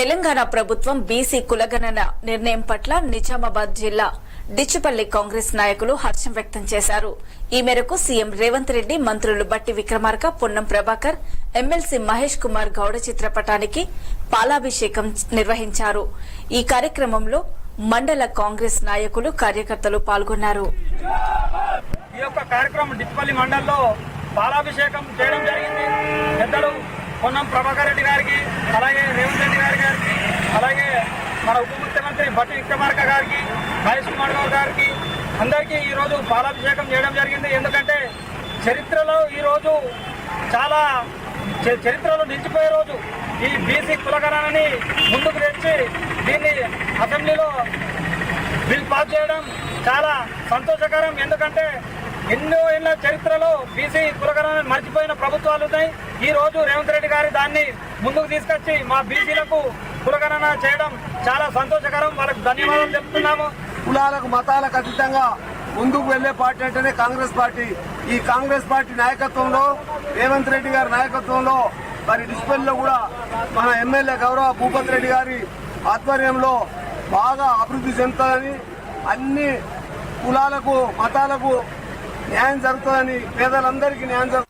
తెలంగాణ ప్రభుత్వం బీసీ కులగణన నిర్ణయం పట్ల నిజామాబాద్ జిల్లా డిచ్చుపల్లి కాంగ్రెస్ నాయకులు హర్షం వ్యక్తం చేశారు. ఈ మేరకు సీఎం రేవంత్ రెడ్డి మంత్రులు బట్టి విక్రమార్క పొన్నం ప్రభాకర్ ఎమ్మెల్సీ మహేష్ కుమార్ గౌడ చిత్రపటానికి పాలాభిషేకం నిర్వహించారు. ఈ కార్యక్రమంలో మండల కాంగ్రెస్ నాయకులు కార్యకర్తలు పాల్గొన్నారు. ఈ యొక్క కార్యక్రమం పాలాభిషేకం చేయడం జరిగింది. పెద్దలు పొన్నం ప్రభాకర్ రెడ్డి గారికి అలాగే రేవంత్ రెడ్డి గారి గారికి అలాగే మన ఉప ముఖ్యమంత్రి బట్టి విక్రమార్క గారికి మహేష్ కుమార్ గౌడ్ గారికి అందరికీ ఈరోజు పాలాభిషేకం చేయడం జరిగింది. ఎందుకంటే చరిత్రలో ఈరోజు చాలా చరిత్రలో నిలిచిపోయే రోజు. ఈ బీసీ కులగణనని ముందుకు తెచ్చి దీన్ని అసెంబ్లీలో బిల్ పాస్ చేయడం చాలా సంతోషకరం. ఎందుకంటే ఎన్నో ఎన్నో చరిత్రలో బీసీ కులగణన మర్చిపోయిన ప్రభుత్వాలు ఉన్నాయి. ఈ రోజు రేవంత్ రెడ్డి గారి దాన్ని ముందుకు తీసుకొచ్చి మా బీసీలకు పురగణన చేయడం చాలా సంతోషకరం. వాళ్ళకు ధన్యవాదాలు చెప్తున్నాము. కులాలకు మతాలకు అతీతంగా ముందుకు వెళ్ళే పార్టీ అంటేనే కాంగ్రెస్ పార్టీ. ఈ కాంగ్రెస్ పార్టీ నాయకత్వంలో రేవంత్ రెడ్డి గారి నాయకత్వంలో మరి డిస్పెల్లో కూడా మన ఎమ్మెల్యే గౌరవ భూపత్ రెడ్డి గారి ఆధ్వర్యంలో బాగా అభివృద్ధి చెందుతుందని అన్ని కులాలకు మతాలకు న్యాయం జరుగుతుందని పేదలందరికీ న్యాయం జరుగుతుంది